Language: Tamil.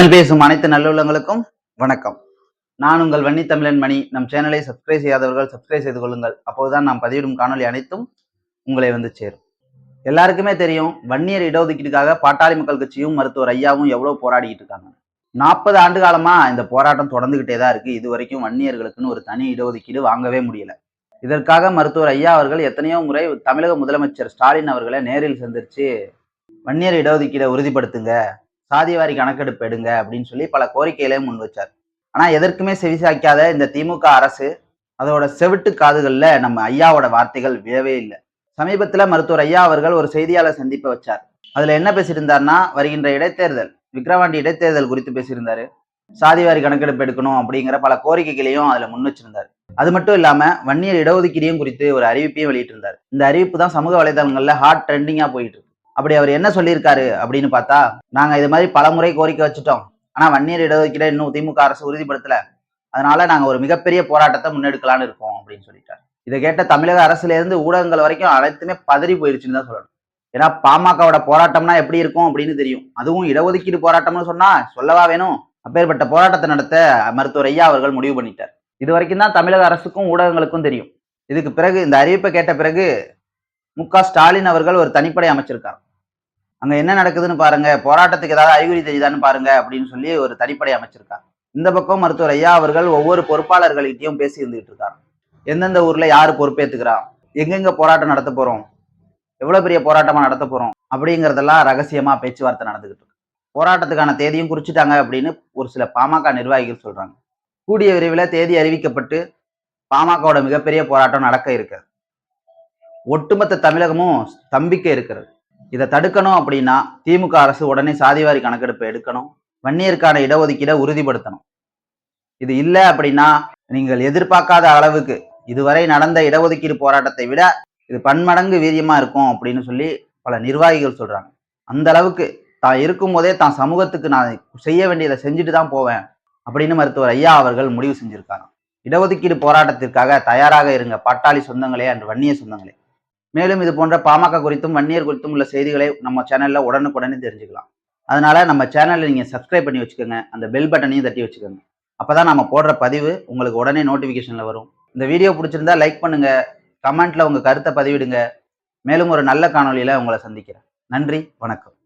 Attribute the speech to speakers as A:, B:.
A: தமிழ் பேசும் அனைத்து நல்லுள்ளங்களுக்கும் வணக்கம். நான் உங்கள் வன்னி தமிழன் மணி. நம் சேனலை சப்ஸ்கிரைப் செய்யாதவர்கள் சப்ஸ்கிரைப் செய்து கொள்ளுங்கள். அப்போதுதான் நாம் பதிவிடும் காணொளி அனைத்தும் உங்களை வந்து சேரும். எல்லாருக்குமே தெரியும் வன்னியர் இடஒதுக்கீட்டுக்காக பாட்டாளி மக்கள் கட்சியும் மருத்துவர் ஐயாவும் எவ்வளவு போராடிக்கிட்டு இருக்காங்க. நாற்பது ஆண்டு காலமா இந்த போராட்டம் தொடர்ந்துகிட்டே தான் இருக்கு. இது வரைக்கும் வன்னியர்களுக்குன்னு ஒரு தனி இடஒதுக்கீடு வாங்கவே முடியல. இதற்காக மருத்துவர் ஐயா அவர்கள் எத்தனையோ முறை தமிழக முதலமைச்சர் ஸ்டாலின் அவர்களை நேரில் சந்திச்சு வன்னியர் இடஒதுக்கீடை உறுதிப்படுத்துங்க. சாதிவாரி கணக்கெடுப்பு எடுங்க அப்படின்னு சொல்லி பல கோரிக்கைகளையும் முன் வச்சார். ஆனா எதற்குமே செவிசாய்க்காத இந்த திமுக அரசு அதோட செவிட்டு காதுகள்ல நம்ம ஐயாவோட வார்த்தைகள் விழவே இல்லை. சமீபத்துல மருத்துவர் ஐயா அவர்கள் ஒரு செய்தியாளர் சந்திப்பை வச்சார். அதுல என்ன பேசியிருந்தார்னா வருகின்ற இடைத்தேர்தல் விக்ரவாண்டி இடைத்தேர்தல் குறித்து பேசியிருந்தாரு. சாதிவாரி கணக்கெடுப்பு எடுக்கணும் அப்படிங்கிற பல கோரிக்கைகளையும் அதுல முன் வச்சிருந்தாரு. அது மட்டும் இல்லாம வன்னியர் இடஒதுக்கீடையும் குறித்து ஒரு அறிவிப்பையும் வெளியிட்டிருந்தார். இந்த அறிவிப்பு தான் சமூக வலைதளங்களில் ஹாட் ட்ரெண்டிங்காக போயிட்டு இருக்கு. அப்படி அவர் என்ன சொல்லியிருக்காரு அப்படின்னு பார்த்தா நாங்க இது மாதிரி பல முறை கோரிக்கை வச்சுட்டோம். ஆனா வன்னியர் இடஒதுக்கீடை இன்னும் திமுக அரசு உறுதிப்படுத்தல. அதனால நாங்க ஒரு மிகப்பெரிய போராட்டத்தை முன்னெடுக்கலாம்னு இருக்கோம் அப்படின்னு சொல்லிட்டார். இதை கேட்ட தமிழக அரசுல இருந்து ஊடகங்கள் வரைக்கும் அனைத்துமே பதறி போயிருச்சுன்னு தான் சொல்லணும். ஏன்னா பாமகவோட போராட்டம்னா எப்படி இருக்கும் அப்படின்னு தெரியும். அதுவும் இடஒதுக்கீடு போராட்டம்னு சொன்னா சொல்லவா வேணும்? அப்பேற்பட்ட போராட்டத்தை நடத்த மருத்துவர் ஐயா அவர்கள் முடிவு பண்ணிட்டார். இது வரைக்கும் தான் தமிழக அரசுக்கும் ஊடகங்களுக்கும் தெரியும். இதுக்கு பிறகு இந்த அறிவிப்பை கேட்ட பிறகு மு க ஸ்டாலின் அவர்கள் ஒரு தனிப்படை அமைச்சிருக்கார். அங்க என்ன நடக்குதுன்னு பாருங்க போராட்டத்துக்கு ஏதாவது அறிகுறி தெரியுதான்னு பாருங்க அப்படின்னு சொல்லி ஒரு தனிப்படை அமைச்சிருக்கார் இந்த பக்கம் மருத்துவர் ஐயா அவர்கள் ஒவ்வொரு பொறுப்பாளர்கள்கிட்டயும் பேசி இருந்துகிட்டு இருக்கார் எந்தெந்த ஊர்ல யாரு பொறுப்பேத்துக்கிறா? எங்கெங்க போராட்டம் நடத்த போறோம்? எவ்வளவு பெரிய போராட்டமா நடத்த போறோம்? அப்படிங்கறதெல்லாம் ரகசியமா பேச்சுவார்த்தை நடந்துகிட்டு இருக்கு. போராட்டத்துக்கான தேதியும் குறிச்சிட்டாங்க அப்படின்னு ஒரு சில பாமக நிர்வாகிகள் சொல்றாங்க. கூடிய விரைவில் தேதி அறிவிக்கப்பட்டு பாமகவோட மிகப்பெரிய போராட்டம் நடக்க இருக்கிறது. ஒட்டுமொத்த தமிழகமும் ஸ்தம்பிக்க இருக்கிறது. இதை தடுக்கணும் அப்படின்னா திமுக அரசு உடனே சாதிவாரி கணக்கெடுப்பு எடுக்கணும் வன்னியருக்கான இடஒதுக்கீடை உறுதிப்படுத்தணும். இது இல்லை அப்படின்னா நீங்கள் எதிர்பார்க்காத அளவுக்கு இதுவரை நடந்த இடஒதுக்கீடு போராட்டத்தை விட இது பன்மடங்கு வீரியமா இருக்கும் அப்படின்னு சொல்லி பல நிர்வாகிகள் சொல்றாங்க. அந்த அளவுக்கு தான் இருக்கும் போதே தான் சமூகத்துக்கு நான் செய்ய வேண்டியதை செஞ்சுட்டு தான் போவேன் அப்படின்னு மருத்துவர் ஐயா அவர்கள் முடிவு செஞ்சிருக்காங்க இடஒதுக்கீடு போராட்டத்திற்காக தயாராக இருங்க பட்டாளி சொந்தங்களே அன்று வன்னிய சொந்தங்களே. மேலும் இது போன்ற பாமக குறித்தும் வன்னியர் குறித்தும் உள்ள செய்திகளை நம்ம சேனல்ல உடனுக்குடனே தெரிஞ்சுக்கலாம். அதனால நம்ம சேனலை நீங்க சப்ஸ்கிரைப் பண்ணி வச்சுக்கோங்க. அந்த பெல் பட்டனையும் தட்டி வச்சுக்கோங்க. அப்பதான் நம்ம போடுற பதிவு உங்களுக்கு உடனே நோட்டிபிகேஷன்ல வரும். இந்த வீடியோ பிடிச்சிருந்தா லைக் பண்ணுங்க. கமெண்ட்ல உங்க கருத்தை பதிவிடுங்க. மேலும் ஒரு நல்ல காணொளியில உங்களை சந்திக்கிறேன். நன்றி வணக்கம்.